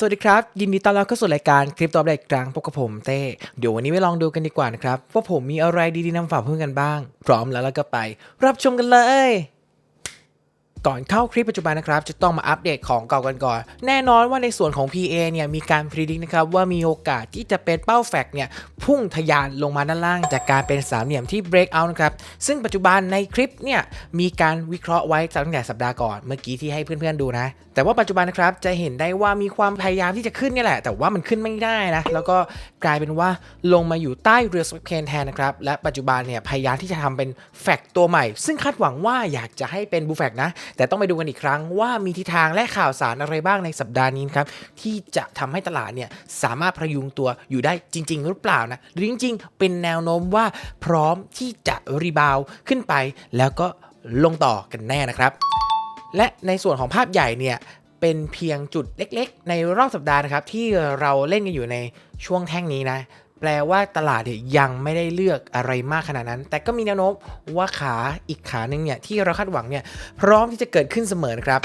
สวัสดีครับ ยินดีต้อนรับเข้าสู่รายการคลิปตอบได้อีกครั้งพบกับผมเต้ เดี๋ยววันนี้ไปลองดูกันดีกว่านะครับ ว่าผมมีอะไรดีๆนำฝากเพื่อนกันบ้าง พร้อมแล้วแล้วก็ไป รับชมกันเลยก่อนเข้าคลิปปัจจุบันนะครับ จะต้องมาอัปเดตของเก่ากันก่อน แน่นอนว่าในส่วนของ PA เนี่ยมีการพิจิตรนะครับว่ามีโอกาสที่จะเป็นเป้าแฟกเนี่ยพุ่งทะยานลงมาด้านล่าง จากการเป็นสามเหลี่ยมที่ break out นะครับ ซึ่งปัจจุบันในคลิปเนี่ยมีการวิเคราะห์ไว้ตั้งแต่สัปดาห์ก่อนเมื่อกี้ที่ให้เพื่อนๆดูนะ แต่ว่าปัจจุบันนะครับจะเห็นได้ว่ามีความพยายามที่จะขึ้นนี่แหละ แต่ว่ามันขึ้นไม่ได้นะ แล้วก็กลายเป็นว่าลงมาอยู่ใต้เรือสเคนแทนนะครับ และปัจจุบันเนี่ยพยายามที่จะทำเป็นแฟกตัวใหม่ ซึ่งคาดหวังว่าอยากจะให้เป็นบูแฟกนะ แต่ต้องไปดูกันอีกครั้งว่ามีทิศทางและข่าวสารอะไรบ้างในสัปดาห์นี้ครับที่จะทำให้ตลาดเนี่ยสามารถพยุงตัวอยู่ได้จริง ๆ หรือเปล่านะหรือจริง ๆ เป็นแนวโน้มว่าพร้อมที่จะรีบาวขึ้นไปแล้วก็ลงต่อกันแน่นะครับ และในส่วนของภาพใหญ่เนี่ยเป็นเพียงจุดเล็กๆ ในรอบสัปดาห์นะครับที่เราเล่นกันอยู่ในช่วงแท่งนี้นะ แปลว่าตลาดเนี่ยยังไม่ได้เลือกอะไรมากขนาดนั้น แต่ก็มีแนวโน้มว่าขาอีกขาหนึ่งเนี่ยที่เราคาดหวังเนี่ยพร้อมที่จะเกิดขึ้นเสมอนะครับ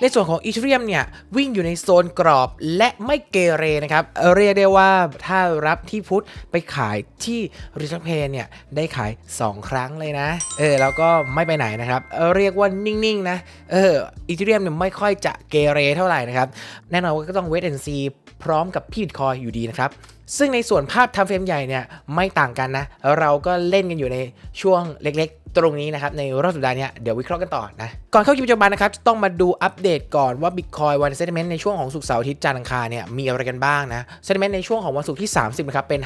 ในส่วนของอีเทเรียมเนี่ยวิ่งอยู่ในโซนกรอบและไม่เกเรนะครับ เรียกได้ว่าถ้ารับที่พุทธไปขายที่ริชเพนเนี่ยได้ขาย 2 ครั้งเลยนะ เออแล้วก็ไม่ไปไหนนะครับ เรียกว่านิ่งๆนะ เอออีเทเรียมเนี่ยไม่ค่อยจะเกเรเท่าไหร่นะครับ แน่นอนว่าก็ต้องเวทแอนซีพร้อมกับพี่บิตคอยอยู่ดีนะครับ ซึ่งในส่วนภาพทำเฟรมใหญ่เนี่ยไม่ต่างกันนะ เราก็เล่นกันอยู่ในช่วงเล็กๆ ตรงนี้นะครับ ในรอบสัปดาห์นี้เดี๋ยววิเคราะห์กันต่อนะ ก่อนเข้าคลิปปัจจุบันนะครับ ต้องมาดูอัปเดตก่อนว่า Bitcoin วันเซนเมนต์ในช่วงของสุกเสาร์อาทิตย์จันทร์อังคารเนี่ยมีอะไรกันบ้างนะเซนเมนต์ในช่วงของวันศุกร์ที่ 30นะครับเป็น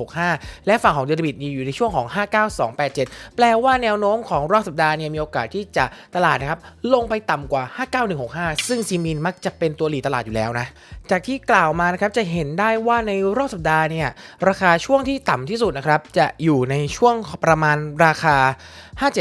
59165 และฝั่งของเดบิตอยู่ในช่วงของ 59287 แปลว่าแนวโน้มของรอบสัปดาห์เนี่ยมีโอกาสที่จะตลาดนะครับลงไปต่ำกว่า 59165 ซึ่งซีมินมักจะเป็นตัวหลีตลาดอยู่แล้วนะจากที่กล่าวมานะครับจะเห็นได้ว่าในรอบสัปดาห์เนี่ยราคาช่วงที่ต่ำที่สุดนะครับจะอยู่ในช่วงประมาณราคา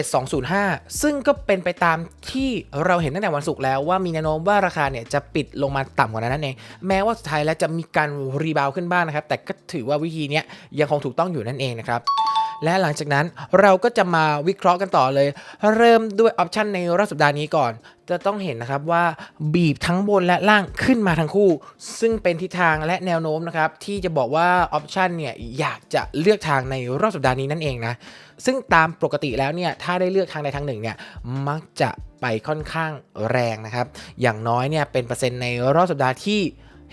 57205 ซึ่งก็เป็นไปตามที่เราเห็นตั้งแต่วันศุกร์แล้วว่ามีแนวโน้มว่าราคาเนี่ยจะปิดลงมาต่ำกว่านั้นนั่นเองแม้ว่าสุดท้ายแล้วจะมีการรีบาวขึ้นบ้างนะครับแต่ก็ถือว่าวิธีนี้ยังคงถูกต้องอยู่นั่นเองนะครับ และหลังจากนั้นเราก็จะมาวิเคราะห์กันต่อเลย เริ่มด้วยออปชันในรอบสัปดาห์นี้ก่อน จะต้องเห็นนะครับว่าบีบทั้งบนและล่างขึ้นมาทั้งคู่ ซึ่งเป็นทิศทางและแนวโน้มนะครับ ที่จะบอกว่าออปชันเนี่ยอยากจะเลือกทางในรอบสัปดาห์นี้นั่นเองนะ ซึ่งตามปกติแล้วเนี่ยถ้าได้เลือกทางใดทางหนึ่งเนี่ยมักจะไปค่อนข้างแรงนะครับ อย่างน้อยเนี่ยเป็นเปอร์เซ็นต์ในรอบสัปดาห์ที่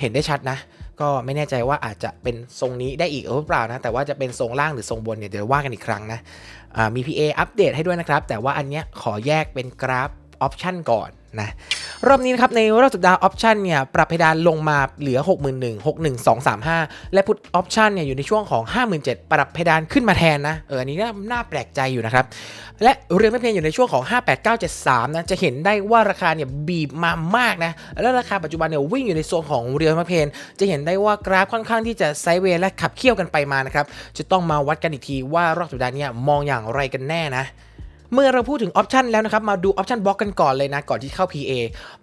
เห็นได้ชัดนะ ก็ไม่แน่ใจว่าอาจจะเป็นทรงนี้ได้อีกหรือเปล่านะ แต่ว่าจะเป็นทรงล่างหรือทรงบนเนี่ยเดี๋ยวว่ากันอีกครั้งนะอ่ามี PA อัปเดตให้ด้วยนะครับ แต่ว่าอันเนี้ยขอแยกเป็นกราฟออปชันก่อนนะ รอบนี้นะครับในรอบสัปดาห์ออปชันเนี่ยปรับเพดานลงมาเหลือ 6 1 0 0 61,235 และพุทออปชันเนี่ยอยู่ในช่วงของ 57,000 ปรับเพดานขึ้นมาแทนนะเอออันนี้น่าแปลกใจอยู่นะครับ และเรือไม่เพลนอยู่ในช่วงของ 58973 นะจะเห็นได้ว่าราคาเนี่ยบีบมามากนะและราคาปัจจุบันเนี่ยวิ่งอยู่ในโซนของเรือไม่เพนจะเห็นได้ว่ากราฟค่อนข้างที่จะไซด์เวย์และขับเคี่ยวกันไปมานะครับจะต้องมาวัดกันอีกทีว่ารอบสัปดาห์เนี้มองอย่างไรกันแน่นะ เมื่อเราพูดถึงออปชันแล้วนะครับ มาดูออปชันบล็อกกันก่อนเลยนะ ก่อนที่เข้า PA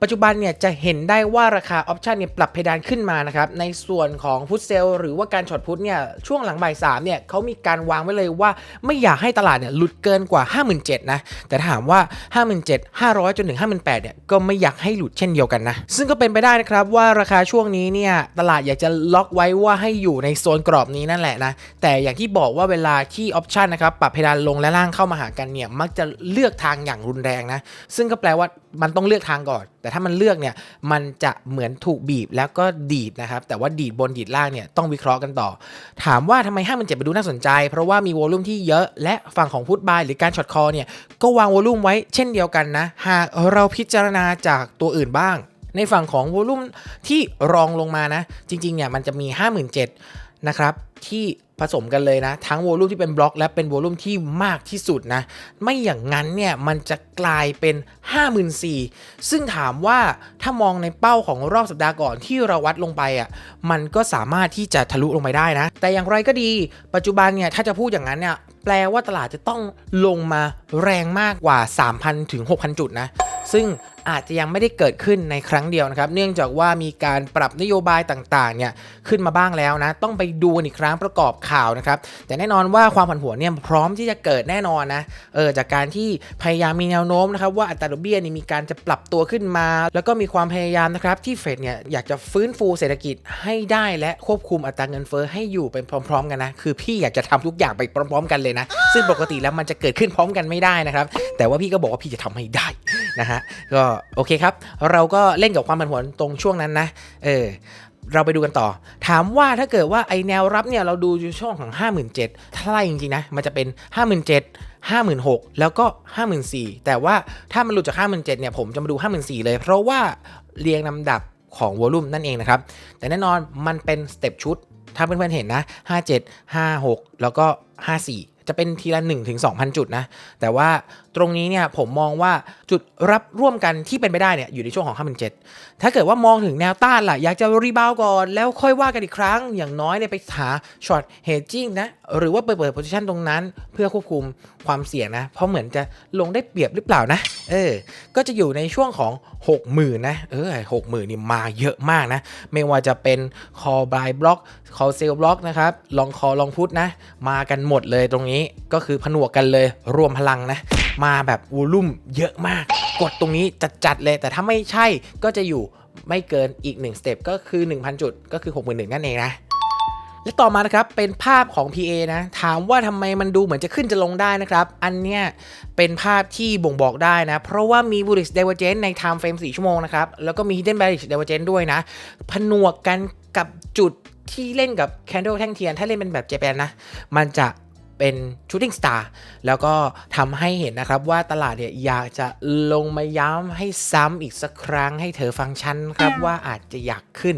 ปัจจุบันเนี่ยจะเห็นได้ว่าราคาออปชันเนี่ยปรับเพดานขึ้นมานะครับ ในส่วนของพุทเซลหรือว่าการช็อตพุทเนี่ยช่วงหลังบ่ายสามเนี่ยเขามีการวางไว้เลยว่าไม่อยากให้ตลาดเนี่ยหลุดเกินกว่า 57,000นะแต่ถามว่า 57,500จนถึง58,000เนี่ยก็ไม่อยากให้หลุดเช่นเดียวกันนะซึ่งก็เป็นไปได้นะครับว่าราคาช่วงนี้เนี่ยตลาดอยากจะล็อกไว้ว่าให้อยู่ในโซนกรอบนี้นั่นแหละนะแต่อย่างที่บอกว่าเวลาที่ออปชันนะครับปรับเพดานลงและล่างเข้ามาหากันเนี่ยมักจะเลือกทางอย่างรุนแรงนะ ซึ่งก็แปลว่ามันต้องเลือกทางก่อน แต่ถ้ามันเลือกเนี่ยมันจะเหมือนถูกบีบแล้วก็ดีดนะครับ แต่ว่าดีดบนดีดล่างเนี่ยต้องวิเคราะห์กันต่อ ถามว่าทำไมห้ามันเจ็ดไปดูน่าสนใจ เพราะว่ามีวอลลุ่มที่เยอะและฝั่งของพุทบายหรือการช็อตคอเนี่ยก็วางวอลลุ่มไว้เช่นเดียวกันนะ หากเราพิจารณาจากตัวอื่นบ้างในฝั่งของวอลลุ่มที่รองลงมานะ จริงๆเนี่ยมันจะมี 57,000 นะครับที่ผสมกันเลยนะ ทั้งวอลลุ่มที่เป็นบล็อกและเป็นวอลลุ่มที่มากที่สุดนะ ไม่อย่างนั้นเนี่ยมันจะกลายเป็น 54,000ซึ่งถามว่าถ้ามองในเป้าของรอบสัปดาห์ก่อนที่เราวัดลงไปอะมันก็สามารถที่จะทะลุลงไปได้นะ แต่อย่างไรก็ดี ปัจจุบันเนี่ยถ้าจะพูดอย่างนั้นเนี่ยแปลว่าตลาดจะต้องลงมาแรงมากกว่า 3,000 ถึง 6,000 จุดนะ ซึ่ง อาจจะยังไม่ได้เกิดขึ้นในครั้งเดียวนะครับ เนื่องจากว่ามีการปรับนโยบายต่างๆเนี่ยขึ้นมาบ้างแล้วนะ ต้องไปดูอีกครั้งประกอบข่าวนะครับ แต่แน่นอนว่าความผันผวนเนี่ยพร้อมที่จะเกิดแน่นอนนะเออจากการที่พยายามมีแนวโน้มนะครับว่าอัตราดอกเบี้ยนี่มีการจะปรับตัวขึ้นมา แล้วก็มีความพยายามนะครับที่เฟดเนี่ยอยากจะฟื้นฟูเศรษฐกิจให้ได้และควบคุมอัตราเงินเฟ้อให้อยู่ไปพร้อม ๆ กันนะคือพี่อยากจะทำทุกอย่างไปพร้อม ๆ กันเลยนะซึ่งปกติแล้วมันจะเกิดขึ้นพร้อมกันไม่ได้นะครับแต่ว่าพี่ก็บอกว่าพี่จะทำให้ได้ นะฮะก็โอเคครับ เราก็เล่นกับความผันผวนตรงช่วงนั้นนะเออเราไปดูกันต่อ ถามว่าถ้าเกิดว่าไอแนวรับเนี่ยเราดูอยู่ช่วงของ 57,000ถ้าไล่จริงๆนะมันจะเป็น 57,000 56,000 แล้วก็ 54,000 แต่ว่าถ้ามันหลุดจาก 57,000เนี่ยผมจะมาดู 54,000 เลย เพราะว่าเรียงลำดับของวอลุ่มนั่นเองนะครับ แต่แน่นอนมันเป็นสเต็ปชุด ถ้าเพื่อนๆเห็นนะ 57 56 แล้วก็ 54จะเป็นทีละ1-2,000ถึง2,000จุดนะ แต่ว่าตรงนี้เนี่ยผมมองว่าจุดรับร่วมกันที่เป็นไปได้เนี่ยอยู่ในช่วงของ 5,700 ถ้าเกิดว่ามองถึงแนวต้านล่ะ อยากจะรีบาวก่อน แล้วค่อยว่ากันอีกครั้ง อย่างน้อยเนี่ยไปหาช็อตเฮดจิ้งนะ หรือว่าเปิดเปิดโพซิชันตรงนั้น เพื่อควบคุมความเสี่ยงนะ เพราะเหมือนจะลงได้เปรียบหรือเปล่านะ เออ ก็จะอยู่ในช่วงของ 60,000นะ เออ60,000นี่มาเยอะมากนะ ไม่ว่าจะเป็นคอบายบล็อก call buy block call sell block นะครับลอง call ลองพุทนะ มากันหมดเลยตรงนี้ก็คือผนวกกันเลยรวมพลังนะ มาแบบวอลุ่มเยอะมาก กดตรงนี้จัดๆเลย แต่ถ้าไม่ใช่ก็จะอยู่ไม่เกินอีก1สเต็ปก็คือ 1,000 จุดก็คือ 61,000นั่นเองนะและต่อมานะครับเป็นภาพของ PA นะถามว่าทำไมมันดูเหมือนจะขึ้นจะลงได้นะครับ อันเนี้ยเป็นภาพที่บ่งบอกได้นะ เพราะว่ามี bullish divergence ใน time frame 4 ชั่วโมงนะครับ แล้วก็มี hidden bearish divergence ด้วยนะ ผนวกกันกับจุด ที่เล่นกับ candle แท่งเทียน ถ้าเล่นเป็นแบบเจแปนนะ มันจะเป็น shooting star แล้วก็ทำให้เห็นนะครับว่าตลาดเนี่ยอยากจะลงมาย้ำให้ซ้ำอีกสักครั้งให้เธอฟังก์ชันครับว่าอาจจะอยากขึ้น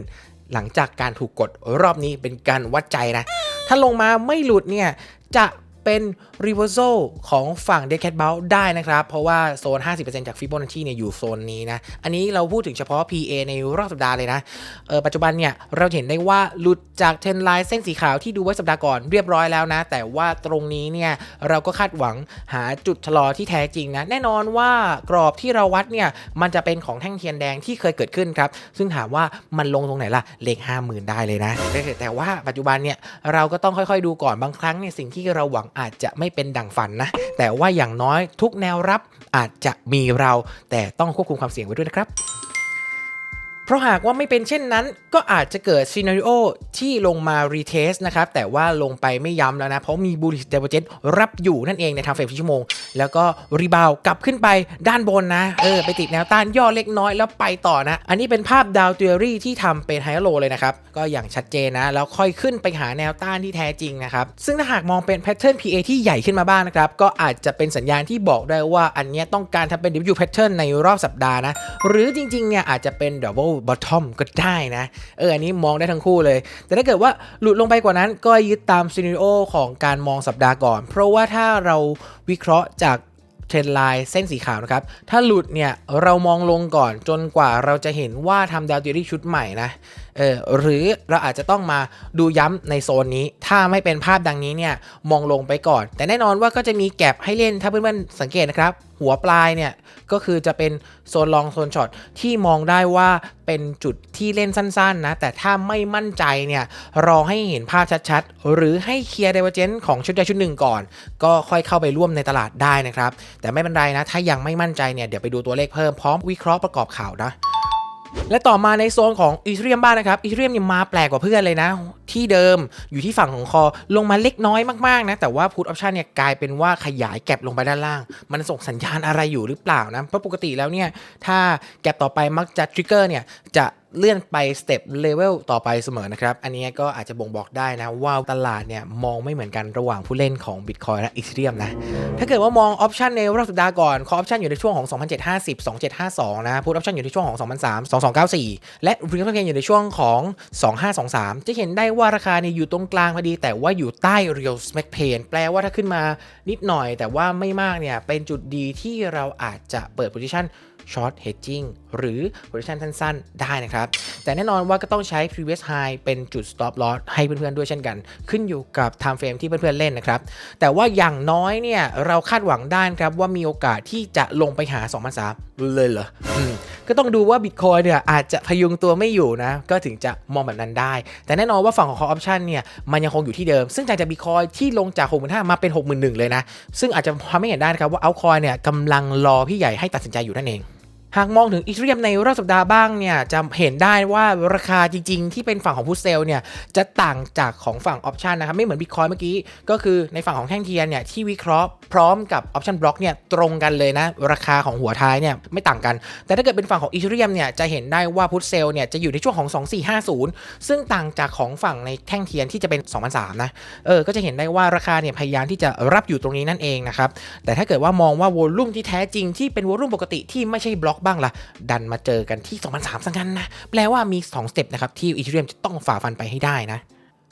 หลังจากการถูกกดรอบนี้เป็นการวัดใจนะ ถ้าลงมาไม่หลุดเนี่ยจะ เป็น reversal ของฝั่ง d e c a t b o u ได้นะครับ เพราะว่าโซน 50%จาก Fibonacci เนี่ยอยู่โซนนี้นะ อันนี้เราพูดถึงเฉพาะ PA ในรอบสัปดาห์เลยนะเออปัจจุบันเนี่ยเราเห็นได้ว่าหลุดจากเทรนไลน์เส้นสีขาวที่ดูไว้สัปดาห์ก่อนเรียบร้อยแล้วนะ แต่ว่าตรงนี้เนี่ยเราก็คาดหวังหาจุดชะลอที่แท้จริงนะ แน่นอนว่ากรอบที่เราวัดเนี่ยมันจะเป็นของแท่งเทียนแดงที่เคยเกิดขึ้นครับ ซึ่งถามว่ามันลงตรงไหนล่ะเลขห้าหมื่นได้เลยนะ แต่ว่าปัจจุบันเนี่ยเราก็ต้องค่อยๆดูก่อนบางครั้งเนี่ยสิ่งที่เราหวังอาจจะไม่เป็นดั่งฝันนะ แต่ว่าอย่างน้อยทุกแนวรับอาจจะมีเรา แต่ต้องควบคุมความเสี่ยงไว้ด้วยนะครับ เพราะหากว่าไม่เป็นเช่นนั้น ก็อาจจะเกิดซีนารีโอที่ลงมารีเทสนะครับ แต่ว่าลงไปไม่ย้ำแล้วนะ เพราะมีบูลิสเดเวเจนรับอยู่นั่นเองในทางเฟรมชั่วโมง แล้วก็รีบาวกลับขึ้นไปด้านบนนะ เออ ไปติดแนวต้านย่อเล็กน้อยแล้วไปต่อนะ อันนี้เป็นภาพดาวเทอรี่ที่ทำเป็นไฮโลเลยนะครับ ก็อย่างชัดเจนนะ แล้วค่อยขึ้นไปหาแนวต้านที่แท้จริงนะครับ ซึ่งถ้าหากมองเป็นแพทเทิร์น PA ที่ใหญ่ขึ้นมาบ้างนะครับก็อาจจะเป็นสัญญาณที่บอกได้ว่าอันเนี้ยต้องการทำเป็น W pattern ในรอบสัปดาห์นะหรือจริงๆเนี่ยอาจจะเป็น double บอททอมก็ได้นะ เอออันนี้มองได้ทั้งคู่เลย แต่ถ้าเกิดว่าหลุดลงไปกว่านั้นก็ยึดตามซีนิโอของการมองสัปดาห์ก่อน เพราะว่าถ้าเราวิเคราะห์จากเทรนไลน์เส้นสีขาวนะครับ ถ้าหลุดเนี่ยเรามองลงก่อนจนกว่าเราจะเห็นว่าทำดาวเทอรี่ชุดใหม่นะเออหรือเราอาจจะต้องมาดูย้ำในโซนนี้ ถ้าไม่เป็นภาพดังนี้เนี่ยมองลงไปก่อน แต่แน่นอนว่าก็จะมีแก็บให้เล่นถ้าเพื่อนๆสังเกตนะครับ หัวปลายเนี่ยก็คือจะเป็นโซนลองโซนช็อตที่มองได้ว่าเป็นจุดที่เล่นสั้นๆนะแต่ถ้าไม่มั่นใจเนี่ยรอให้เห็นภาพชัดๆ หรือให้เคลียร์ d ดเวอร์เจนของชุดใดชุดหนึ่งก่อน ก็ค่อยเข้าไปร่วมในตลาดได้นะครับ แต่ไม่เป็นไรนะ ถ้ายังไม่มั่นใจเนี่ยเดี๋ยวไปดูตัวเลขเพิ่มพร้อมวิเคราะห์ประกอบข่าวนะ และต่อมาในโซนของอีเทเรียมบ้างนะครับอีเทเรียมเนี่ยมาแปลกกว่าเพื่อนเลยนะ ที่เดิมอยู่ที่ฝั่งของคอลงมาเล็กน้อยมากๆนะแต่ว่าพุทออปชันเนี่ยกลายเป็นว่าขยายแก็บลงไปด้านล่าง มันส่งสัญญาณอะไรอยู่หรือเปล่านะเพราะปกติแล้วเนี่ยถ้าแก็บต่อไปมักจะทริกเกอร์เนี่ยจะ เลื่อนไปสเต็ปเลเวลต่อไปเสมอนะครับ อันนี้ก็อาจจะบ่งบอกได้นะ ว่าตลาดเนี่ยมองไม่เหมือนกันระหว่างผู้เล่นของ Bitcoin และ Ethereum นะ ถ้าเกิดว่ามองออปชันในรอบสัปดาห์ก่อนคอออปชันอยู่ในช่วงของ 2750 2752 นะพุทออปชันอยู่ในช่วงของ 2003 2294 และรีคอร์เอยู่ในช่วงของ 2523 จะเห็นได้ว่าราคาเนี่ยอยู่ตรงกลางพอดี แต่ว่าอยู่ใต้ Real Smack Pain แปลว่าถ้าขึ้นมานิดหน่อย แต่ว่าไม่มากเนี่ยเป็นจุดดีที่เราอาจจะเปิด position short hedging หรือ position สั้นๆ ได้นะครับ แต่แน่นอนว่าก็ต้องใช้ previous high เป็นจุด stop loss ให้เพื่อนๆ ด้วยเช่นกัน ขึ้นอยู่กับ time frame ที่เพื่อนๆ เล่นนะครับ แต่ว่าอย่างน้อยเนี่ย เราคาดหวังได้ครับว่ามีโอกาสที่จะลงไปหา 2 0 0 3เลยเหรอ ก็ต้องดูว่า Bitcoin เนี่ยอาจจะพยุงตัวไม่อยู่นะ ก็ถึงจะมองแบบนั้นได้ แต่แน่นอนว่าฝั่งของ call option เนี่ยมันยังคงอยู่ที่เดิม ซึ่งจากจาก Bitcoin ที่ลงจาก 65,000มาเป็น 61,000 เลยนะ ซึ่งอาจจะทำให้เห็นได้นะครับว่า altcoin เนี่ยกำลังรอพี่ใหญ่ให้ตัดสินใจอยู่นั่นเอง หากมองถึงอีเทเรียมในรอบสัปดาห์บ้างเนี่ยจะเห็นได้ว่าราคาจริง ๆ ที่เป็นฝั่งของพุทเซลเนี่ยจะต่างจากของฝั่งออปชันนะครับไม่เหมือนบิตคอยเมื่อกี้ ก็คือในฝั่งของแท่งเทียนเนี่ยที่วิเคราะห์พร้อมกับออปชันบล็อกเนี่ยตรงกันเลยนะราคาของหัวท้ายเนี่ยไม่ต่างกัน แต่ถ้าเกิดเป็นฝั่งของอีเทเรียมเนี่ยจะเห็นได้ว่าพุทเซลเนี่ยจะอยู่ในช่วงของ 2450 ซึ่งต่างจากของฝั่งในแท่งเทียนที่จะเป็น2003นะเออก็จะเห็นได้ว่าราคาเนี่ยพยายามที่จะรับอยู่ตรงนี้นั่นเองนะครับแต่ถ้าเกิดว่ามองว่าวอลลุ่มที่แท้จริงที่เป็นวอลลุ่มปกติที่ไม่ใช่บล็อกบ้างล่ะ ดันมาเจอกันที่ 2003สังกันนะ แปลว่ามี 2 สเต็ปนะครับ ที่อีเทเรียมจะต้องฝ่าฟันไปให้ได้นะ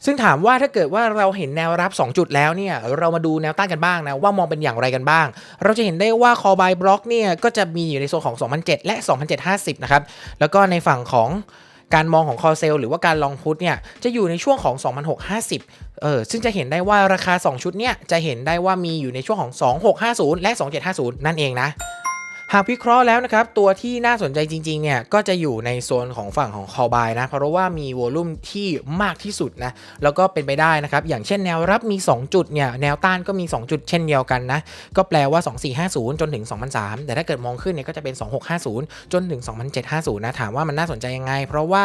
ซึ่งถามว่าถ้าเกิดว่าเราเห็นแนวรับ 2 จุดแล้วเนี่ย เรามาดูแนวต้านกันบ้างนะ ว่ามองเป็นอย่างไรกันบ้าง เราจะเห็นได้ว่า call buy block เนี่ย ก็จะมีอยู่ในโซนของ 2007 และ 2750 นะครับ แล้วก็ในฝั่งของการมองของ call sell หรือว่าการลองพุทเนี่ย จะอยู่ในช่วงของ 2650 เออ ซึ่งจะเห็นได้ว่าราคา 2 ชุดเนี่ย จะเห็นได้ว่ามีอยู่ในช่วงของ 2650 และ 2750 นั่นเองนะ หากวิเคราะห์แล้วนะครับ ตัวที่น่าสนใจจริงๆเนี่ยก็จะอยู่ในโซนของฝั่งของคอบายนะ เพราะว่ามีวอลุ่มที่มากที่สุดนะ แล้วก็เป็นไปได้นะครับ อย่างเช่นแนวรับมี 2 จุดเนี่ยแนวต้านก็มี 2 จุดเช่นเดียวกันนะ ก็แปลว่า 2450 จนถึง 2003 แต่ถ้าเกิดมองขึ้นเนี่ยก็จะเป็น 2650 จนถึง 2750 นะ ถามว่ามันน่าสนใจยังไง เพราะว่า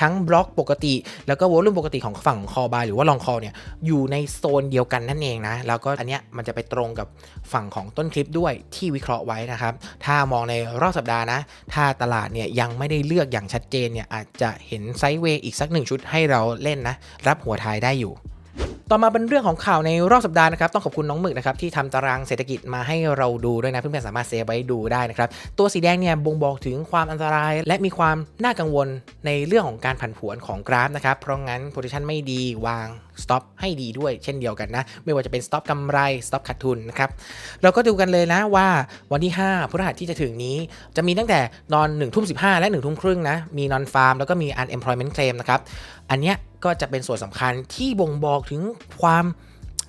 ทั้งบล็อกปกติ แล้วก็วอลุ่มปกติของฝั่งคอบายหรือว่าลองคอเนี่ยอยู่ในโซนเดียวกันนั่นเองนะแล้วก็อันเนี้ยมันจะไปตรงกับฝั่งของต้นคลิปด้วยที่วิเคราะห์ไว้นะครับถ้ามองในรอบสัปดาห์นะ ถ้าตลาดเนี่ยยังไม่ได้เลือกอย่างชัดเจนเนี่ยอาจจะเห็นไซด์เวย์อีกสักหนึ่งชุดให้เราเล่นนะ รับหัวท้ายได้อยู่ต่อมาเป็นเรื่องของข่าวในรอบสัปดาห์นะครับต้องขอบคุณน้องหมึกนะครับที่ทำตารางเศรษฐกิจมาให้เราดูด้วยนะเพื่อนๆสามารถเซฟไว้ดูได้นะครับตัวสีแดงเนี่ยบ่งบอกถึงความอันตราย และมีความน่ากังวลในเรื่องของการผันผวนของกราฟนะครับเพราะงั้น position ไม่ดีวาง stop ให้ดีด้วยเช่นเดียวกันนะ ไม่ว่าจะเป็น stop กำไร stop ขาดทุนนะครับ เราก็ดูกันเลยนะว่าวันที่ 5พฤหัสที่จะถึงนี้จะมีตั้งแต่นอน1ทุ่ม15และ1ทุ่มครึ่งนะ มี non farm แล้วก็มี unemployment claim นะครับ อันเนี้ยก็จะเป็นส่วนสำคัญที่บ่งบอกถึงความ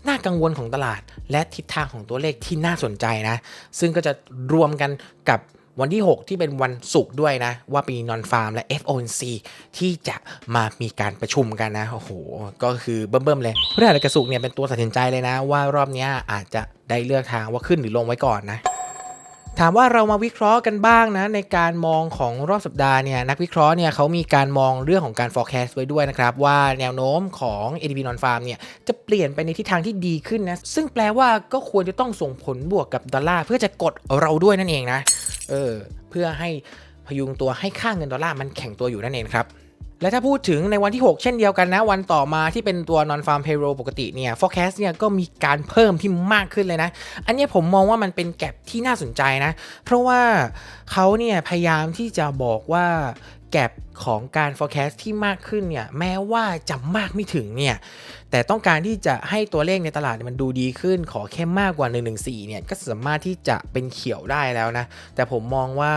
น่ากังวลของตลาด และทิศทางของตัวเลขที่น่าสนใจนะ ซึ่งก็จะรวมกันกับ วันที่ 6 ที่เป็นวันศุกร์ด้วยนะ ว่าปีนอนฟาร์มและ FOMC ที่จะมามีการประชุมกันนะ โอ้โห ก็คือเบิ่มๆเลยพื่ออะไรกระสุกร์เนี่ยเป็นตัวตัดสินใจเลยนะ ว่ารอบนี้อาจจะได้เลือกทางว่าขึ้นหรือลงไว้ก่อนนะถามว่าเรามาวิเคราะห์กันบ้างนะ ในการมองของรอบสัปดาห์เนี่ยนักวิเคราะห์เนี่ยเขามีการมองเรื่องของการ forecast ไว้ด้วยนะครับ ว่าแนวโน้มของ ADP non farm เนี่ยจะเปลี่ยนไปในทิศทางที่ดีขึ้นนะ ซึ่งแปลว่าก็ควรจะต้องส่งผลบวกกับดอลลาร์เพื่อจะกดเราด้วยนั่นเองนะ เออเพื่อให้พยุงตัวให้ค่าเงินดอลลาร์มันแข็งตัวอยู่นั่นเองครับและถ้าพูดถึงในวันที่ 6 เช่นเดียวกันนะ วันต่อมาที่เป็นตัว non farm payroll ปกติเนี่ย forecast เนี่ยก็มีการเพิ่มที่มากขึ้นเลยนะ อันนี้ผมมองว่ามันเป็นแก็บที่น่าสนใจนะ เพราะว่าเขาเนี่ยพยายามที่จะบอกว่า แก็บของการ forecast ที่มากขึ้นเนี่ยแม้ว่าจะมากไม่ถึงเนี่ยแต่ต้องการที่จะให้ตัวเลขในตลาดมันดูดีขึ้น ขอแค่มากกว่า 114เนี่ยก็สามารถที่จะเป็นเขียวได้แล้วนะ แต่ผมมองว่า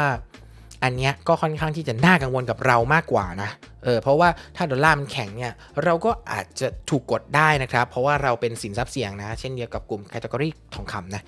อันเนี้ยก็ค่อนข้างที่จะน่ากังวลกับเรามากกว่านะเออเพราะว่าถ้าดอลลาร์มันแข็งเนี่ยเราก็อาจจะถูกกดได้นะครับ เพราะว่าเราเป็นสินทรัพย์เสี่ยงนะ เช่นเดียวกับกลุ่มแคตตากรีทองคำนะ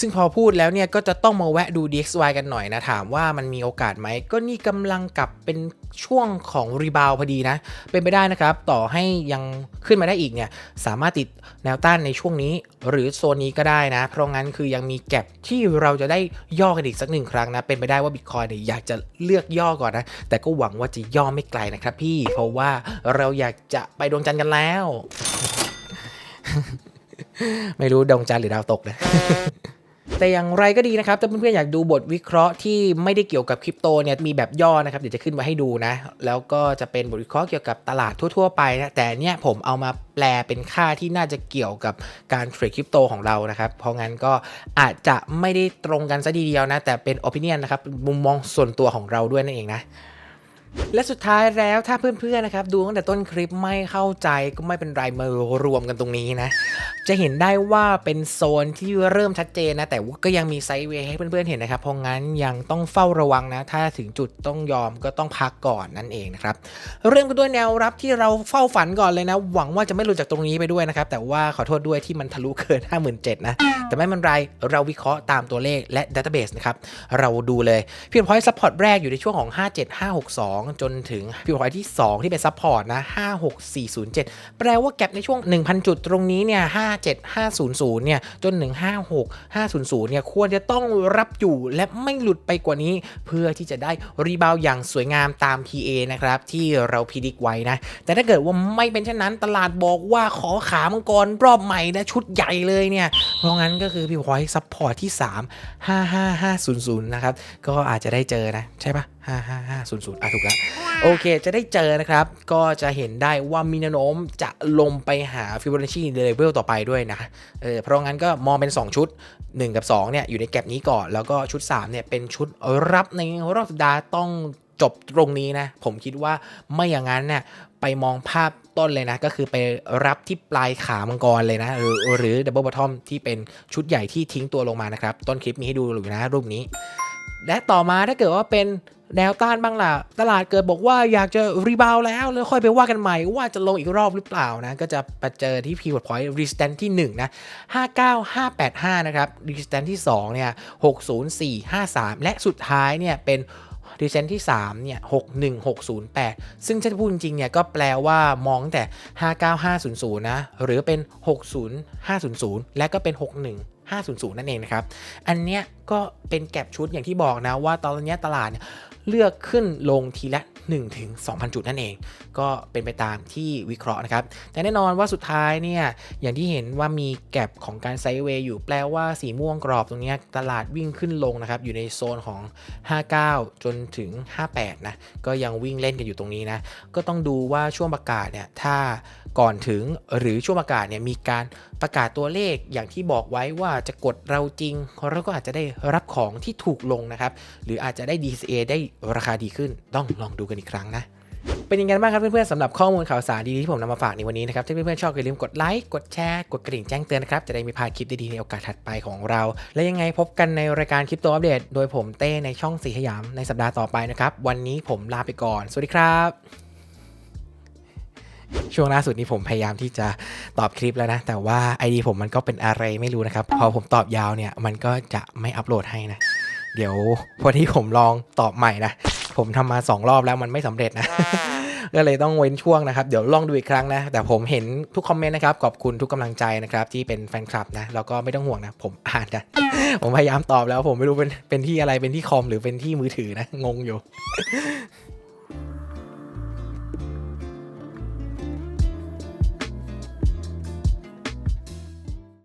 ซึ่งพอพูดแล้วเนี่ยก็จะต้องมาแวะดู DXY กันหน่อยนะ ถามว่ามันมีโอกาสไหม ก็นี่กำลังกลับเป็นช่วงของรีบาวพอดีนะ เป็นไปได้นะครับ ต่อให้ยังขึ้นมาได้อีกเนี่ย สามารถติดแนวต้านในช่วงนี้ หรือโซนนี้ก็ได้นะ เพราะงั้นคือยังมีแก็บที่เราจะได้ย่อกันอีกสักหนึ่งครั้งนะ เป็นไปได้ว่าบิตคอยเนี่ยอยากจะเลือกย่อก่อนนะ แต่ก็หวังว่าจะย่อไม่ไกลนะครับ พี่ เพราะว่าเราอยากจะไปดวงจันทร์กันแล้ว ไม่รู้ดวงจันทร์หรือดาวตกนะ แต่อย่างไรก็ดีนะครับ ถ้าเพื่อนๆอยากดูบทวิเคราะห์ที่ไม่ได้เกี่ยวกับคริปโตเนี่ยมีแบบย่อนะครับเดี๋ยวจะขึ้นไว้ให้ดูนะ แล้วก็จะเป็นบทวิเคราะห์เกี่ยวกับตลาดทั่ว ๆ ไปนะแต่เนี่ยผมเอามาแปลเป็นค่าที่น่าจะเกี่ยวกับการเทรดคริปโตของเรานะครับเพราะงั้นก็อาจจะไม่ได้ตรงกันซะทีเดียวนะแต่เป็น opinion นะครับมุมมองส่วนตัวของเราด้วยนั่นเองนะ และสุดท้ายแล้วถ้าเพื่อนๆนะครับดูตั้งแต่ต้นคลิปไม่เข้าใจก็ไม่เป็นไรมารวมกันตรงนี้นะ จะเห็นได้ว่าเป็นโซนที่เริ่มชัดเจนนะ แต่ก็ยังมีไซด์เวย์ให้เพื่อนๆเห็นนะครับ เพราะงั้นยังต้องเฝ้าระวังนะ ถ้าถึงจุดต้องยอมก็ต้องพักก่อนนั่นเองนะครับ เริ่มกันด้วยแนวรับที่เราเฝ้าฝันก่อนเลยนะ หวังว่าจะไม่หลุดจากตรงนี้ไปด้วยนะครับแต่ว่าขอโทษด้วยที่มันทะลุเกิน 57,000นะแต่ไม่เป็นไรเราวิเคราะห์ตามตัวเลขและดัตเตอร์เบสนะครับเราดูเลยพิวพอยต์ซัพพอร์ตแรกอยู่ในช่วงของ 57562จนถึงพิวพอยต์ที่ 2 ที่เป็นซัพพอร์ตนะ 56407 แปลว่าแก็บในช่วง 1,000 จุดตรงนี้เนี่ย57500 เนี่ย จน156500 เนี่ย ควรจะต้องรับอยู่และไม่หลุดไปกว่านี้ เพื่อที่จะได้รีบาวอย่างสวยงามตาม PA นะครับ ที่เราพิจิกไว้นะ แต่ถ้าเกิดว่าไม่เป็นเช่นนั้นตลาดบอกว่าขอขามังกรรอบใหม่นะชุดใหญ่เลยเนี่ย เพราะงั้นก็คือพี่พอยซัพพอร์ตที่ 3 55500 นะครับ ก็อาจจะได้เจอนะ ใช่ปะ 55500อะถูกแล้วโอเค จะได้เจอนะครับ ก็จะเห็นได้ว่ามีแนวโน้มจะลงไปหาฟิโบนัชชีเลเวลต่อไปด้วยนะเออเพราะงั้นก็มองเป็น 2 ชุด 1 กับ 2 เนี่ย อยู่ในแก็บนี้ก่อน แล้วก็ชุด 3 เนี่ย เป็นชุดรับในรอบสัปดาห์ต้องจบตรงนี้นะ ผมคิดว่าไม่อย่างนั้นเนี่ยไปมองภาพต้นเลยนะ ก็คือไปรับที่ปลายขามังกรเลยนะ หรือหรือดับเบิลบอททอมที่เป็นชุดใหญ่ที่ทิ้งตัวลงมานะครับ ต้นคลิปมีให้ดูอยู่นะรูปนี้ และต่อมาถ้าเกิดว่าเป็น แนวต้านบ้างล่ะ ตลาดเกิดบอกว่าอยากจะรีบาวแล้ว แล้วค่อยไปว่ากันใหม่ว่าจะลงอีกรอบหรือเปล่านะ ก็จะไปเจอที่ pivot point resistance ที่ 1 นะ 59585 นะครับ resistance ที่ 2 เนี่ย 60453 และสุดท้ายเนี่ยเป็น resistance ที่ 3 เนี่ย 61608 ซึ่งถ้าพูดจริง ๆ เนี่ย ก็แปลว่ามองตั้งแต่ 59500 นะ หรือเป็น 60500 และก็เป็น 61 500 นั่นเองนะครับ อันเนี้ยก็เป็นแก็บชุดอย่างที่บอกนะว่าตอนนี้ตลาดเนี่ย เลือกขึ้นลงทีละ1ถึง2,000จุดนั่นเอง ก็เป็นไปตามที่วิเคราะห์นะครับ แต่แน่นอนว่าสุดท้ายเนี่ย อย่างที่เห็นว่ามีแก็บของการไซด์เวย์อยู่แปลว่าสีม่วงกรอบตรงนี้ตลาดวิ่งขึ้นลงนะครับ อยู่ในโซนของ 59 จนถึง 58 นะ ก็ยังวิ่งเล่นกันอยู่ตรงนี้นะ ก็ต้องดูว่าช่วงประกาศเนี่ย ถ้าก่อนถึงหรือช่วงประกาศเนี่ยมีการประกาศตัวเลขอย่างที่บอกไว้ว่าจะกดเราจริงเราก็อาจจะได้รับของที่ถูกลงนะครับ หรืออาจจะได้ DCA ได้ราคาดีขึ้น ต้องลองดูกันอีกครั้งนะเป็นยังไงบ้างครับเพื่อนๆสำหรับข้อมูลข่าวสารดีๆที่ผมนำมาฝากในวันนี้นะครับถ้าเพื่อนๆชอบอย่าลืมกดไลค์กดแชร์กดกระดิ่งแจ้งเตือนนะครับจะได้ม่พาคลิปดีๆในโอกาสถัดไปของเรา และยังไงพบกันในรายการคลิปตัวอัปเดต โดยผมเต้ในช่องสีขยามในสัปดาห์ต่อไปนะครับวันนี้ผมลาไปก่อน สวัสดีครับ ช่วงล่าสุดนี้ผมพยายามที่จะตอบคลิปแล้วนะ แต่ว่า ID ผมมันก็เป็นอะไรไม่รู้นะครับ พอผมตอบยาวเนี่ย มันก็จะไม่อัปโหลดให้นะ เดี๋ยวพอที่ผมลองตอบใหม่นะ ผมทำมา 2 รอบแล้วมันไม่สำเร็จนะก็เลยต้องเว้นช่วงนะครับ เดี๋ยวลองดูอีกครั้งนะ แต่ผมเห็นทุกคอมเมนต์นะครับ ขอบคุณทุกกำลังใจนะครับ ที่เป็นแฟนคลับนะ แล้วก็ไม่ต้องห่วงนะ ผมอ่านนะ ผมพยายามตอบแล้วผมไม่รู้เป็นเป็นที่อะไรเป็นที่คอมหรือเป็นที่มือถือนะ งงอยู่